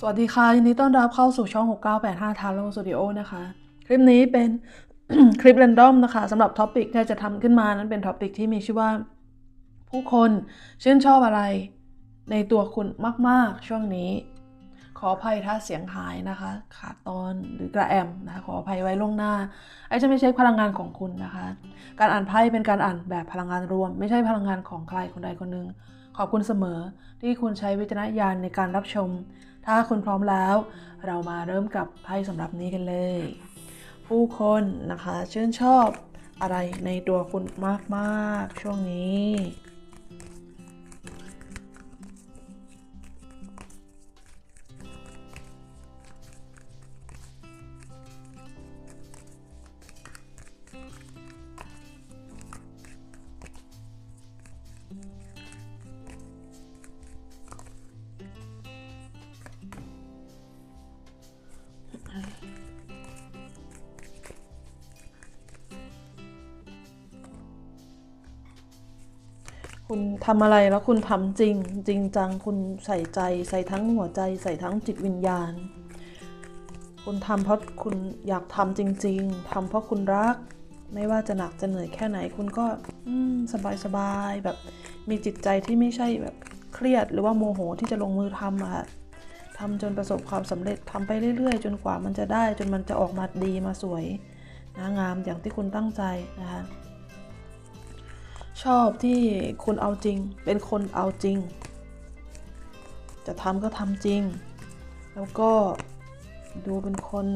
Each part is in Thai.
สวัสดีค่ะยินดีต้อนรับเข้าสู่ช่อง 6985ทาโร่สตูดิโอนะคะ คลิปนี้เป็น คลิปเรนดอมนะคะสำหรับท็อปิกที่จะทำขึ้นมานั้นเป็นท็อปิกที่มีชื่อว่า ผู้คนชื่นชอบอะไรในตัวคุณมาก ๆ ช่วงนี้ ขออภัยถ้าเสียงหายนะคะ ขาดตอนหรือกระแอมนะคะขออภัยไว้ล่วงหน้า ไอ้จะไม่ใช่พลังงานของคุณนะคะ การอ่านไพ่เป็นการอ่านแบบพลังงานรวม ไม่ใช่พลังงานของใครคนใดคนหนึ่งขอบคุณเสมอที่คุณใช้วิจารณญาณในการรับชม ถ้าคุณพร้อมแล้ว เรามาเริ่มกับไพ่สำหรับนี้กันเลย ผู้คนนะคะชื่นชอบอะไรในตัวคุณมากๆ ช่วงนี้ คุณทำอะไรแล้วคุณทำจริง จริงจังคุณใส่ใจ ใส่ทั้งหัวใจ ใส่ทั้งจิตวิญญาณ คุณทำเพราะคุณอยากทำจริง ๆทำเพราะคุณรัก ไม่ว่าจะหนักจะเหนื่อยแค่ไหน คุณก็สบายสบายๆแบบมีจิตใจที่ไม่ใช่แบบเครียดหรือว่าโมโหที่จะลงมือทำอะค่ะทำจนประสบความสำเร็จทำไปเรื่อย ๆ จนกว่ามันจะได้ จนมันจะออกมาดีมาสวยนะงามอย่างที่คุณตั้งใจนะคะ ชอบที่คุณเอาจริง เป็นคนเอาจริง จะทำก็ทำจริง แล้วก็ดูเป็นคน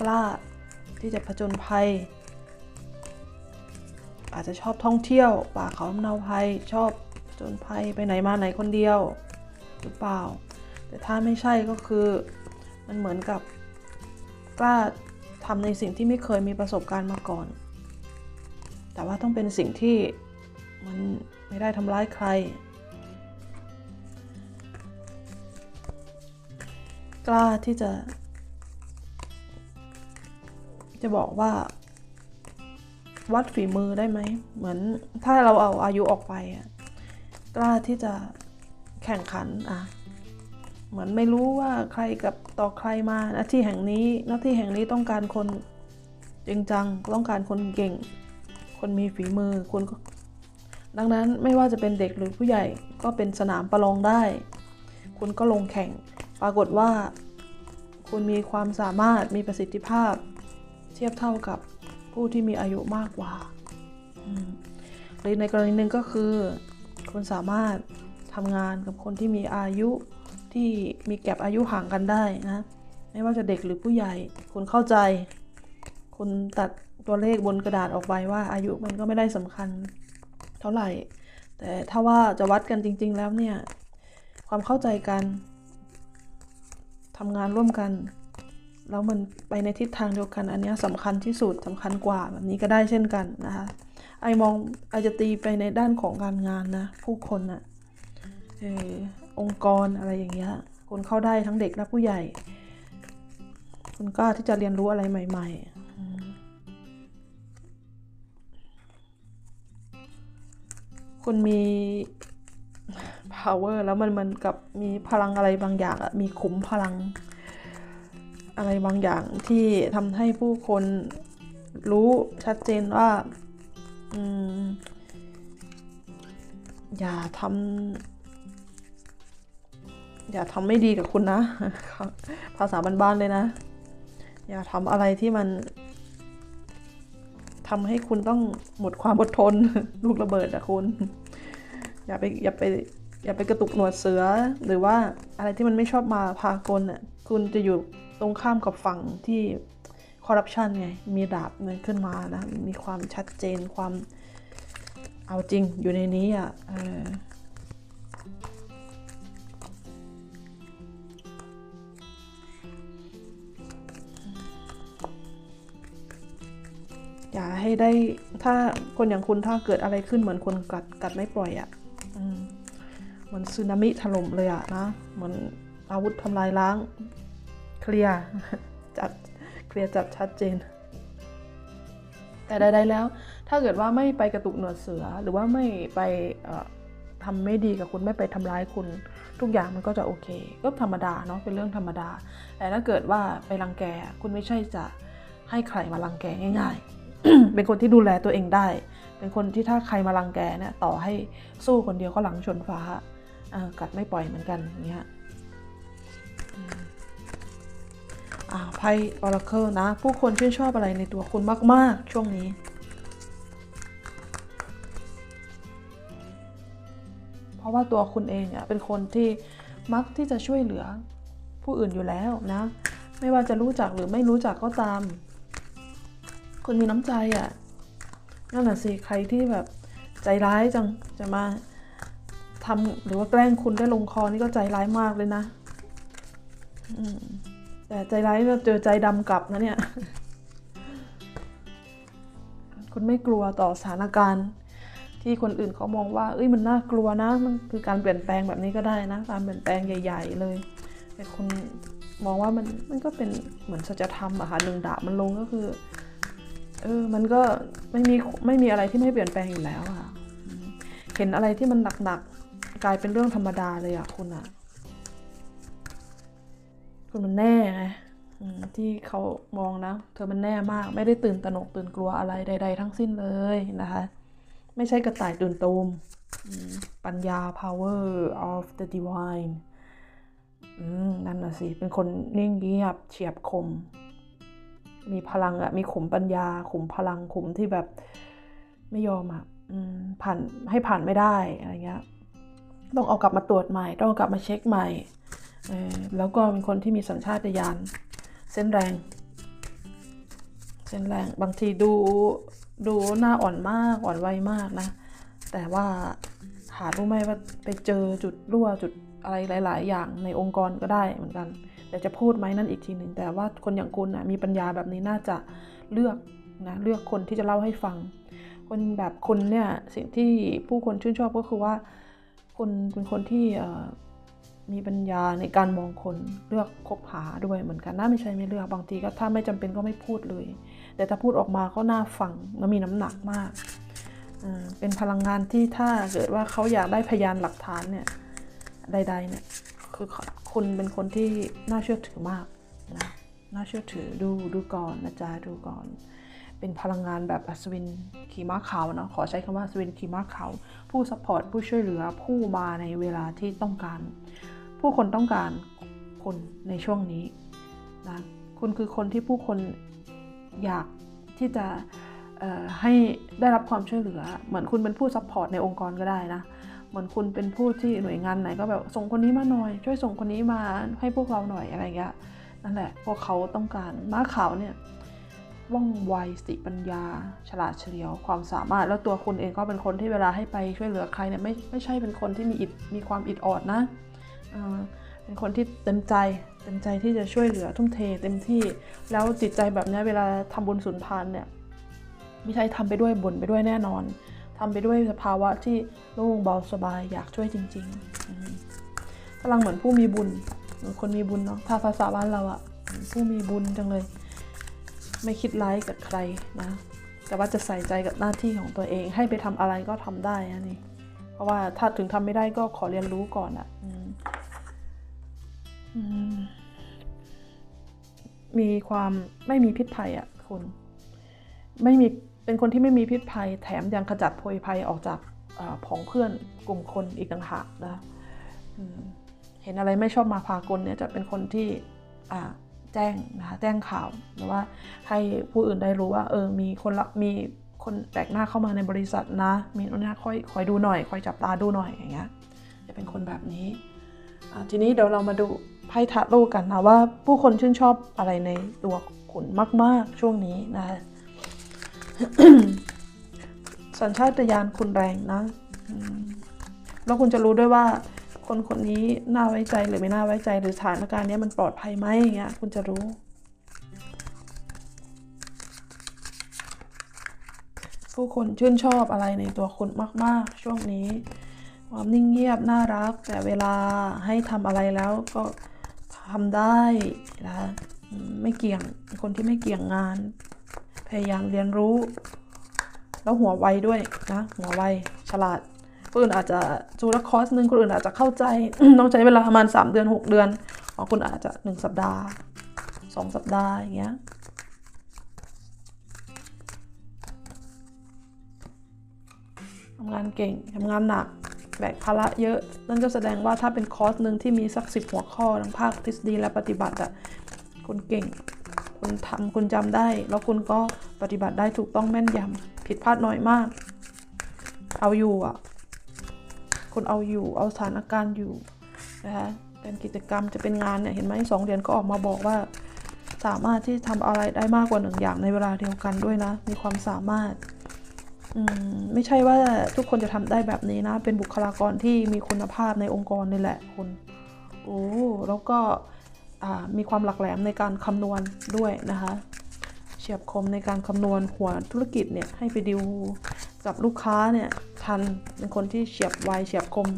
กล้าที่จะผจญภัย อาจจะชอบท่องเที่ยวป่าเขาลำเนาภัยชอบผจญภัยไปไหนมาไหนคนเดียวหรือเปล่า แต่ถ้าไม่ใช่ก็คือมันเหมือนกับกล้าทำในสิ่งที่ไม่เคยมีประสบการณ์มาก่อน แต่ว่าต้องเป็นสิ่งที่ มันไม่ได้ทำร้ายใคร กล้าที่จะ จะบอกว่า วัดฝีมือได้ไหม เหมือนถ้าเราเอาอายุออกไปอะกล้าที่จะแข่งขันอะเหมือนไม่รู้ว่าใครกับต่อใครมาหน้าที่แห่งนี้หน้าที่แห่งนี้ต้องการคนจริงจัง ต้องการคนเก่ง คนมีฝีมือคุณก็ ดังนั้นไม่ว่าจะเป็นเด็กหรือผู้ใหญ่ก็เป็นสนามประลองได้ คุณก็ลงแข่ง ปรากฏว่า คุณมีความสามารถมีประสิทธิภาพ เทียบเท่ากับผู้ที่มีอายุมากกว่าหรือในกรณีหนึ่งก็คือ คุณสามารถทำงานกับคนที่มีอายุที่มีแก็บอายุห่างกันได้นะ ไม่ว่าจะเด็กหรือผู้ใหญ่ คุณเข้าใจ คุณตัดตัวเลขบนกระดาษออกไปว่าอายุมันก็ไม่ได้สำคัญ เท่าไหร่ แต่ถ้าว่าจะวัดกันจริง ๆ แล้วเนี่ย ความเข้าใจกันทำงานร่วมกัน แล้วมันไปในทิศทางเดียวกัน อันนี้สำคัญที่สุดสำคัญกว่าแบบนี้ก็ได้เช่นกันนะคะไอมองไอจะตีไปในด้านของการงานนะ ผู้คนนะเออองค์กรอะไรอย่างเงี้ยคนเข้าได้ทั้งเด็กและผู้ใหญ่ คุณกล้าที่จะเรียนรู้อะไรใหม่ ๆ คุณมี power แล้วมันมันกับมีพลังอะไรบางอย่างอะมีขุมพลัง อะไรบางอย่างที่ทำให้ผู้คนรู้ชัดเจนว่าอืมอย่าทำอย่าทำไม่ดีกับคุณนะ ภาษาบ้านๆเลยนะ อย่าทำอะไรที่มัน ทำให้คุณต้องหมดความอดทน ลูกระเบิดอะคุณ อย่าไปอย่าไปอย่าไปกระตุกหนวดเสือ หรือว่าอะไรที่มันไม่ชอบมาพากลน่ะคุณจะอยู่ตรงข้ามกับฝั่งที่คอร์รัปชันไง มีดาบเงินขึ้นมานะ มีความชัดเจนความเอาจริงอยู่ในนี้อะ อย่าให้ได้ถ้าคนอย่างคุณถ้าเกิดอะไรขึ้นเหมือนคนกัดกัดไม่ปล่อยอะมเหมือนสึนามิถล่มเลยอะนะเหมือนอาวุธทำลายล้าง เคลียร์จัดเคลียร์จัดชัดเจน แต่ใดๆแล้ว ถ้าเกิดว่าไม่ไปกระตุกหนวดเสือ หรือว่าไม่ไปเอ่อทำไม่ดีกับคุณไม่ไปทำร้ายคุณ ทุกอย่างมันก็จะโอเค ก็ธรรมดาเนาะเป็นเรื่องธรรมดา แต่ถ้าเกิดว่าไปรังแกคุณไม่ใช่จะให้ใครมารังแกง่าย ๆ เป็นคนที่ดูแลตัวเองได้ เป็นคนที่ถ้าใครมารังแกเนี่ยต่อให้สู้คนเดียวก็หลังชนฟ้ากัดไม่ปล่อยเหมือนกันอย่างเงี้ยอ่าไพ่ออร์เคิลนะ ผู้คนชื่นชอบอะไรในตัวคุณมาก ๆ ช่วงนี้ เพราะว่าตัวคุณเองอะเป็นคนที่มักที่จะช่วยเหลือผู้อื่นอยู่แล้วนะ ไม่ว่าจะรู้จักหรือไม่รู้จักก็ตาม คุณมีน้ำใจอะนั่นแหละสิใครที่แบบใจร้ายจังจะมาทำหรือว่าแกล้งคุณได้ลงคอนี่ก็ใจร้ายมากเลยนะแต่ใจร้ายก็เจอใจดำกลับนะเนี่ย คุณไม่กลัวต่อสถานการณ์ ที่คนอื่นเขามองว่า เอ้ยมันน่ากลัวนะ มันคือการเปลี่ยนแปลงแบบนี้ก็ได้นะการเปลี่ยนแปลงใหญ่ ๆ เลย แต่คุณมองว่ามันมันก็เป็นเหมือนสัจธรรมอะค่ะหนึ่งดาบมันลงก็คือ เออ มันก็ไม่มีไม่มีอะไรที่ไม่เปลี่ยนแปลงอยู่แล้วอะเห็นอะไรที่มันหนักๆกลายเป็นเรื่องธรรมดาเลยอะคุณอะคุณมันแน่ไงที่เขามองนะ เธอมันแน่มาก ไม่ได้ตื่นตระหนกตื่นกลัวอะไรใด ๆ ทั้งสิ้นเลยนะคะ ไม่ใช่กระต่ายตื่นตูมปัญญา power of the divine นั่นน่ะสิ เป็นคนนิ่งเงียบเฉียบคม มีพลังอะมีขุมปัญญา ขุมพลังขุมที่แบบไม่ยอมอะผ่านให้ผ่านไม่ได้อะไรเงี้ยต้องเอากลับมาตรวจใหม่ ต้องเอากลับมาเช็คใหม่แล้วก็เป็นคนที่มีสัญชาตญาณเส้นแรง เส้นแรงบางทีดูดูหน้าอ่อนมากอ่อนไวมากนะ แต่ว่าหารู้ไหมว่าไปเจอจุดรั่วจุดอะไรหลาย ๆ อย่างในองค์กรก็ได้เหมือนกัน แต่จะพูดไหมนั่นอีกทีหนึ่งแต่ว่าคนอย่างคุณนะมีปัญญาแบบนี้น่าจะเลือกนะเลือกคนที่จะเล่าให้ฟัง คนแบบคุณเนี่ยสิ่งที่ผู้คนชื่นชอบก็คือว่าคุณเป็นคนที่มีปัญญาในการมองคนเลือกคบหาด้วยเหมือนกันน่าไม่ใช่ไม่เลือกบางทีก็ถ้าไม่จำเป็นก็ไม่พูดเลย แต่ถ้าพูดออกมาก็น่าฟังและมีน้ำหนักมากเป็นพลังงานที่ถ้าเกิดว่าเขาอยากได้พยานหลักฐานเนี่ยใดๆเนี่ยคือ คุณเป็นคนที่น่าเชื่อถือมากนะน่าเชื่อถือดูดูก่อนนะจ๊ะดูก่อน เป็นพลังงานแบบอัศวินขี่ม้าขาวเนาะขอใช้คำว่าอัศวินขี่ม้าขาวผู้ซัพพอร์ตผู้ช่วยเหลือผู้มาในเวลาที่ต้องการ ผู้คนต้องการคุณในช่วงนี้นะคุณคือคนที่ผู้คนอยากที่จะให้ได้รับความช่วยเหลือ เหมือนคุณเป็นผู้ซัพพอร์ตในองค์กรก็ได้นะ เหมือนคุณเป็นผู้ที่หน่วยงานไหนก็แบบส่งคนนี้มาหน่อย ช่วยส่งคนนี้มาให้พวกเราหน่อยอะไรเงี้ยนั่นแหละพวกเขาต้องการม้าขาวเนี่ยว่องไวสติปัญญา ฉลาดเฉลียวความสามารถ แล้วตัวคุณเองก็เป็นคนที่เวลาให้ไปช่วยเหลือใครเนี่ยไม่ไม่ใช่เป็นคนที่มีอิดมีความอิดออดนะเป็นคนที่เต็มใจเต็มใจที่จะช่วยเหลือทุ่มเทเต็มที่ แล้วจิตใจแบบเนี้ยเวลาทำบุญสุนทานเนี่ยไม่ใช่ทำไปด้วยบุญไปด้วยแน่นอน ทำไปด้วยสภาวะที่โล่งเบาสบายอยากช่วยจริงๆอืมพลังเหมือนผู้มีบุญเหมือนคนมีบุญเนาะถ้าภาษาบ้านเราอะผู้มีบุญจังเลย ไม่คิดร้ายกับใครนะ แต่ว่าจะใส่ใจกับหน้าที่ของตัวเอง ให้ไปทำอะไรก็ทำได้นะนี่เพราะว่าถ้าถึงทำไม่ได้ก็ขอเรียนรู้ก่อนอะมีความไม่มีพิษภัยอะ่ะคุณ ไม่มี เป็นคนที่ไม่มีพิษภัยแถมยังขจัดโพยภัยออกจากอผองเพื่อนกลุ่มคนอีกต่างหากนะเห็นอะไรไม่ชอบมาพากลเนี่ยจะเป็นคนที่แจ้งนะคะแจ้งข่าวหรือว่าให้ผู้อื่นได้รู้ว่าเออมีคนละมีคนแปลกหน้าเข้ามาในบริษัทนะ มีโน่นนะคอยคอยดูหน่อย คอยจับตาดูหน่อยอย่างเงี้ยจะเป็นคนแบบนี้ทีนี้เดี๋ยวเรามาดูไพ่ทาโร่กันนะว่าผู้คนชื่นชอบอะไรในตัวขุนมาก ๆ ช่วงนี้นะ สัญชาตญาณคุณแรงนะแล้วคุณจะรู้ด้วยว่า คนคนนี้น่าไว้ใจหรือไม่น่าไว้ใจหรือสถานการณ์นี้มันปลอดภัยไหมอย่างเงี้ยคุณจะรู้ ผู้คนชื่นชอบอะไรในตัวคุณมาก ๆ ช่วงนี้ ความนิ่งเงียบน่ารัก แต่เวลาให้ทำอะไรแล้วก็ทำได้นะไม่เกี่ยงคนที่ไม่เกี่ยงงาน พยายามเรียนรู้ แล้วหัวไวด้วยนะ หัวไวฉลาดคนอื่นอาจจะจูละคอร์สหนึ่งคนอื่นอาจจะเข้าใจ ต้องใช้เวลาประมาณ 3 เดือน 6 เดือนของคุณอาจจะ 1 สัปดาห์ 2 สัปดาห์อย่างเงี้ยทำงานเก่งทำงานหนักแบกภาระเยอะ นั่นก็แสดงว่าถ้าเป็นคอร์สหนึ่งที่มีสักสิบหัวข้อทั้งภาคทฤษฎีและปฏิบัติอะคุณเก่ง คุณทำคุณจำได้ แล้วคุณก็ปฏิบัติได้ถูกต้องแม่นยำผิดพลาดน้อยมาก เอาอยู่อะ คุณเอาอยู่เอาสถานการณ์อยู่นะคะเป็นกิจกรรมจะเป็นงานเนี่ยเห็นไหมสองเดือนก็ออกมาบอกว่า สามารถที่ทำอะไรได้มากกว่าหนึ่งอย่างในเวลาเดียวกันด้วยนะ มีความสามารถไม่ใช่ว่าทุกคนจะทำได้แบบนี้นะ เป็นบุคลากรที่มีคุณภาพในองค์กรนี่แหละคุณโอ้แล้วก็ มีความหลักแหลมในการคำนวณด้วยนะคะเฉียบคมในการคำนวณหัวธุรกิจเนี่ยให้ไปดิวกับลูกค้าเนี่ยทันเป็นคนที่เฉียบไวเฉียบคม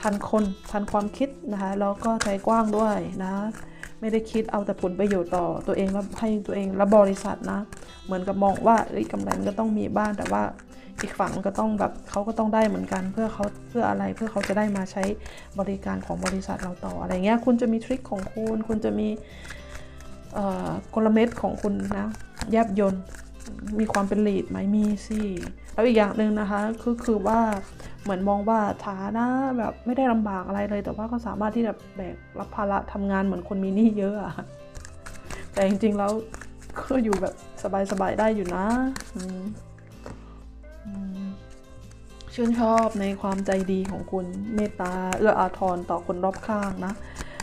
ทันคนทันความคิดนะคะแล้วก็ใจกว้างด้วยนะไม่ได้คิดเอาแต่ผลประโยชน์ต่อตัวเองแล้วให้ตัวเองและบริษัทนะ เหมือนกับมองว่าเอ้ยกำไรมันก็ต้องมีบ้างแต่ว่า อีกฝั่งก็ต้องแบบเขาก็ต้องได้เหมือนกันเพื่อเขาเพื่ออะไรเพื่อเขาจะได้มาใช้บริการของบริษัทเราต่ออะไรเงี้ยคุณจะมีทริคของคุณ คุณจะมีกลเม็ดของคุณนะแยบยนต์มีความเป็นลีดไหมมีสิแล้วอีกอย่างหนึ่งนะคะคือคือว่าเหมือนมองว่าฐานะแบบไม่ได้ลำบากอะไรเลย แต่ว่าก็สามารถที่จะแบกรับภาระทำงานเหมือนคนมีหนี้เยอะอะแต่จริงๆแล้วก็อยู่แบบสบายๆได้อยู่นะอื ชื่นชอบในความใจดีของคุณเมตตาเอื้ออาทรต่อคนรอบข้างนะ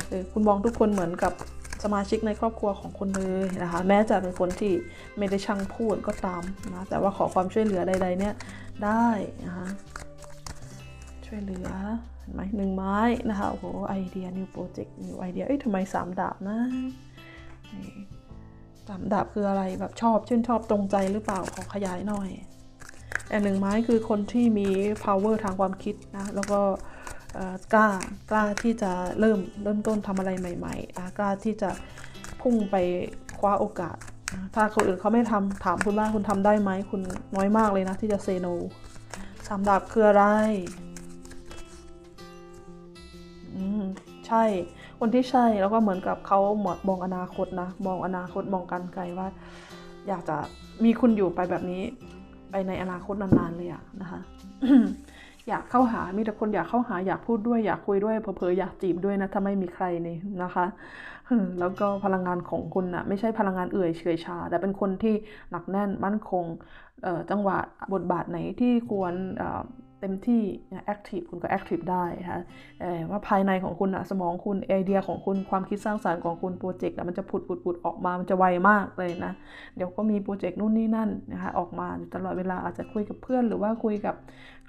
เออคุณมองทุกคนเหมือนกับสมาชิกในครอบครัวของคุณเลยนะคะ แม้จะเป็นคนที่ไม่ได้ช่างพูดก็ตามนะแต่ว่าขอความช่วยเหลือใด ๆ เนี่ยได้นะคะช่วยเหลือเห็นไหมหนึ่งไม้นะคะโอ้โหไอเดีย new project new idea เอ้ยทำไมสามดาบนะสามดาบคืออะไรแบบชอบชื่นชอบตรงใจหรือเปล่าขอขยายหน่อย แต่หนึ่งไม้คือคนที่มี power ทางความคิดนะแล้วก็กล้ากล้าที่จะเริ่มเริ่มต้นทำอะไรใหม่ๆอะกล้าที่จะพุ่งไปคว้าโอกาสนะถ้าคนอื่นเขาไม่ทำถามคุณว่าคุณทำได้ไหมคุณน้อยมากเลยนะ ที่จะเซโนสามดาบคืออะไรอืมใช่ คนที่ใช่แล้วก็เหมือนกับเขาหมดมองอนาคตนะ มองอนาคตมองการไกลว่า อยากจะมีคุณอยู่ไปแบบนี้ ไปในอนาคตนานๆเลยอะนะคะอยากเข้าหา มีแต่คนอยากเข้าหา อยากพูดด้วย อยากคุยด้วย เผลอๆ อยากจีบด้วยนะ ถ้าไม่มีใครนี่นะคะ แล้วก็พลังงานของคุณอะไม่ใช่พลังงานเอื่อยเฉยชา แต่เป็นคนที่หนักแน่นมั่นคง จังหวะบทบาทไหนที่ควร เต็มที่แอคทีฟคุณก็แอคทีฟได้ค่ะว่าภายในของคุณอะสมองคุณไอเดียของคุณความคิดสร้างสรรค์ของคุณโปรเจกต์มันจะผุดผุดผุดออกมา มันจะไวมากเลยนะ เดี๋ยวก็มีโปรเจกต์นู่นนี่นั่นนะคะออกมาอยู่ตลอดเวลาอาจจะคุยกับเพื่อน หรือว่าคุยกับ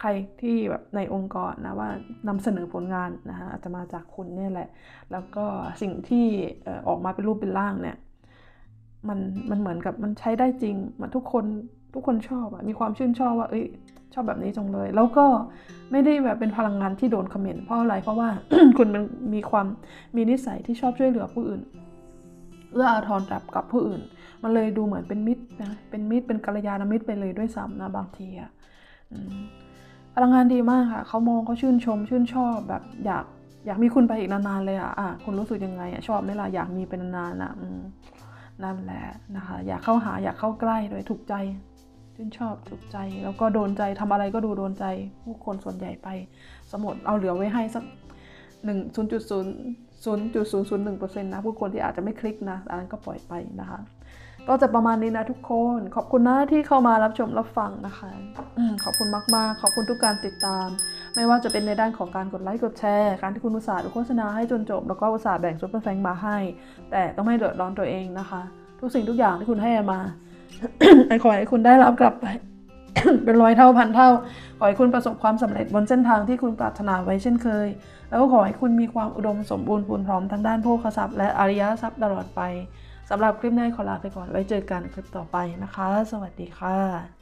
ใครที่แบบในองค์กรนะว่านำเสนอผลงานนะคะอาจจะมาจากคุณเนี่ยแหละ แล้วก็สิ่งที่ออออกมาเป็นรูปเป็นร่างเนี่ยมันมันเหมือนกับมันใช้ได้จริงมันทุกคนทุกคนชอบอะมีความชื่นชอบว่าเอ้ย ชอบแบบนี้จังเลย แล้วก็ไม่ได้แบบเป็นพลังงานที่โดนคอมเมนต์เพราะอะไร เพราะว่าคุณมันมีความมีนิสัยที่ชอบช่วยเหลือผู้อื่นเอื้ออาทรกับกับผู้อื่น มันเลยดูเหมือนเป็นมิตรนะเป็นมิตรเป็นกัลยาณมิตรไปเลยด้วยซ้ำนะบางทีอะพลังงานดีมากค่ะเขามองเขาชื่นชม ชื่นชอบแบบอยากอยากมีคุณไปอีกนานๆเลยอะอะคุณรู้สึกยังไงอะชอบไหมล่ะอยากมีเป็นนานๆอะนั่นแหละนะคะ อยากเข้าหาอยากเข้าใกล้โดยถูกใจ ชื่นชอบถูกใจ แล้วก็โดนใจทำอะไรก็ดูโดนใจ ผู้คนส่วนใหญ่ไป สมมติเอาเหลือไว้ให้สักหนึ่งศูนย์จุดศูนย์ศูนย์จุดศูนย์ศูนย์หนึ่งเปอร์เซ็นต์นะผู้คนที่อาจจะไม่คลิกนะอันนั้นก็ปล่อยไปนะคะ ก็จะประมาณนี้นะทุกคน ขอบคุณนะที่เข้ามารับชมรับฟังนะคะอขอบคุณมากๆ ขอบคุณทุกการติดตาม ไม่ว่าจะเป็นในด้านของการกดไลค์กดแชร์การที่คุณอุตส่าห์ดูโฆษณาให้จนจบ แล้วก็อุตส่าห์แบ่งซุปเปอร์แฟงมาให้ แต่ต้องไม่เดือดร้อนตัวเองนะคะ ทุกสิ่งทุกอย่างที่คุณให้มา ขอให้คุณได้รับกลับไป เป็นร้อยเท่าพันเท่า ขอให้คุณประสบความสำเร็จบนเส้นทางที่คุณปรารถนาไว้เช่นเคย แล้วก็ขอให้คุณมีความอุดมสมบูรณ์พูนพร้อมทั้งด้านโภคทรัพย์และอริยทรัพย์ตลอดไปสำหรับคลิปนี้ขอลาไปก่อนไว้เจอกันคลิปต่อไปนะคะ สวัสดีค่ะ